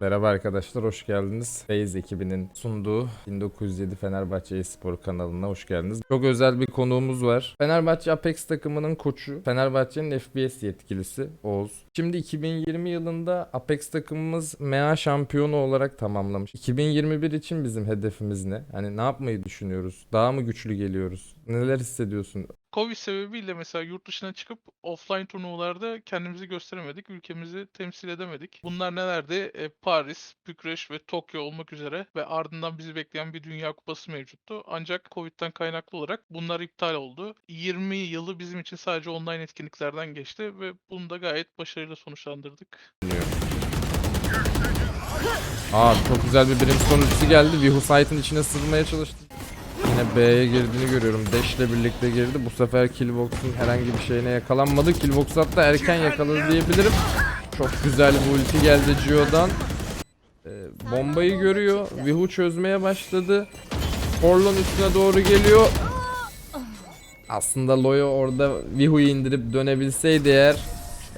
Merhaba arkadaşlar, hoş geldiniz. Beyz ekibinin sunduğu 1907 Fenerbahçe Spor kanalına hoş geldiniz. Çok özel bir konuğumuz var. Fenerbahçe Apex takımının koçu, Fenerbahçe'nin FBS yetkilisi Oğuz. Şimdi 2020 yılında Apex takımımız MEA şampiyonu olarak tamamlamış. 2021 için bizim hedefimiz ne? Hani ne yapmayı düşünüyoruz? Daha mı güçlü geliyoruz? Neler hissediyorsun? Covid sebebiyle mesela yurt dışına çıkıp offline turnuvalarda kendimizi gösteremedik, ülkemizi temsil edemedik. Bunlar nelerdi? E, Paris, Bükreş ve Tokyo olmak üzere ve ardından bizi bekleyen bir Dünya Kupası mevcuttu. Ancak Covid'den kaynaklı olarak bunlar iptal oldu. 20 yılı bizim için sadece online etkinliklerden geçti ve bunu da gayet başarıyla sonuçlandırdık. Aa çok güzel bir Brimstone ultisi geldi. Vihu site'ın içine sızmaya çalıştı. Yine B'ye girdiğini görüyorum. Dash'le birlikte girdi. Bu sefer Killbox'un herhangi bir şeyine yakalanmadı. Killbox hatta erken yakaladı diyebilirim. Çok güzel bir ulti geldi Gio'dan. Ee, bombayı görüyor. Vihu çözmeye başladı. Orlon üstüne doğru geliyor. Aslında Loyo orada Vihu'yu indirip dönebilseydi eğer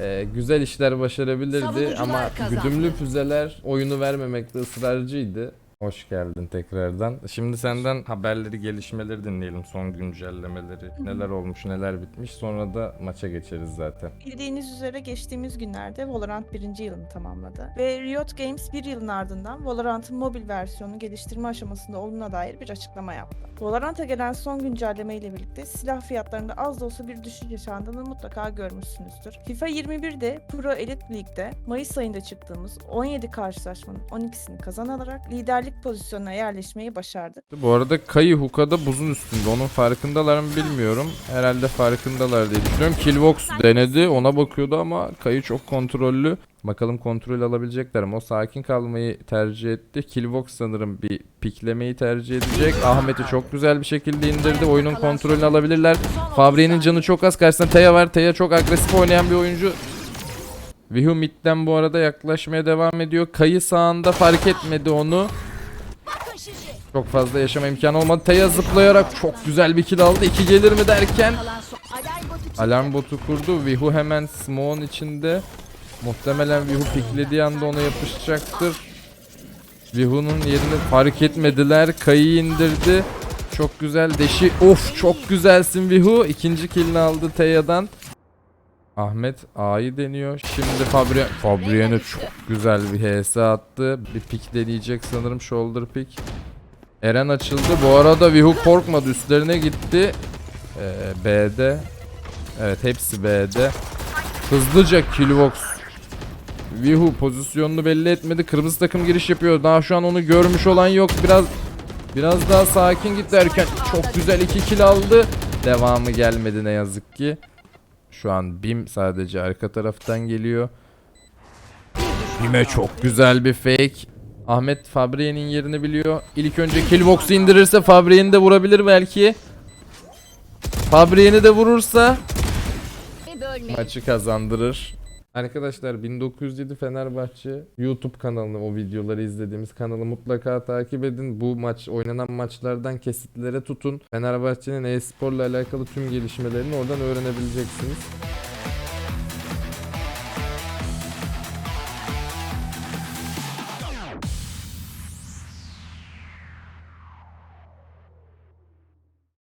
e, güzel işler başarabilirdi ama güdümlü füzeler oyunu vermemekte ısrarcıydı. Hoş geldin tekrardan. Şimdi senden haberleri, gelişmeleri dinleyelim. Son güncellemeleri. Neler olmuş, neler bitmiş. Sonra da maça geçeriz zaten. Bildiğiniz üzere geçtiğimiz günlerde Valorant birinci yılını tamamladı. Ve Riot Games bir yılın ardından Valorant'ın mobil versiyonunu geliştirme aşamasında olduğuna dair bir açıklama yaptı. Valorant'a gelen son güncelleme ile birlikte silah fiyatlarında az da olsa bir düşüş yaşandığını mutlaka görmüşsünüzdür. FIFA 21'de Pro Elite League'de Mayıs ayında çıktığımız 17 karşılaşmanın 12'sini kazanarak liderlik pozisyonuna yerleşmeyi başardı. Bu arada Kayı Huka'da buzun üstünde. Onun farkındalar mı bilmiyorum. Herhalde farkındalar diye düşünüyorum. Killbox denedi. Ona bakıyordu ama Kayı çok kontrollü. Bakalım kontrol alabilecekler mi? O sakin kalmayı tercih etti. Killbox sanırım bir piklemeyi tercih edecek. Ahmet'i çok güzel bir şekilde indirdi. Oyunun kontrolünü alabilirler. Fabri'nin canı çok az. Karşısında Teya var. Teya çok agresif oynayan bir oyuncu. Vihu midden bu arada yaklaşmaya devam ediyor. Kayı sağında fark etmedi onu. Çok fazla yaşama imkanı olmadı. Teya zıplayarak çok güzel bir kill aldı. İki gelir mi derken alarm botu kurdu. Vihu hemen smoke'un içinde. Muhtemelen Vihu piklediği anda ona yapışacaktır. Vihu'nun yerini fark etmediler. Kayı indirdi. Çok güzel deşi. Of çok güzelsin Vihu. İkinci killini aldı Teya'dan. Ahmet A'yı deniyor. Şimdi Fabri Fabrien'e çok güzel bir HS attı. Bir pick deneyecek sanırım shoulder pick. Eren açıldı. Bu arada Vihu korkmadı. Üstlerine gitti. Ee, B'de. Evet hepsi B'de. Hızlıca Killbox. Vihu pozisyonunu belli etmedi. Kırmızı takım giriş yapıyor. Daha şu an onu görmüş olan yok. Biraz biraz daha sakin git derken çok güzel iki kill aldı. Devamı gelmedi ne yazık ki. Şu an Bim sadece arka taraftan geliyor. Bim'e çok güzel bir fake. Ahmet Fabriye'nin yerini biliyor. İlk önce Killbox'u indirirse Fabriye'ni de vurabilir belki. Fabriye'ni de vurursa maçı kazandırır. Arkadaşlar 1907 Fenerbahçe YouTube kanalını o videoları izlediğimiz kanalı mutlaka takip edin. Bu maç oynanan maçlardan kesitlere tutun. Fenerbahçe'nin e-sporla alakalı tüm gelişmelerini oradan öğrenebileceksiniz.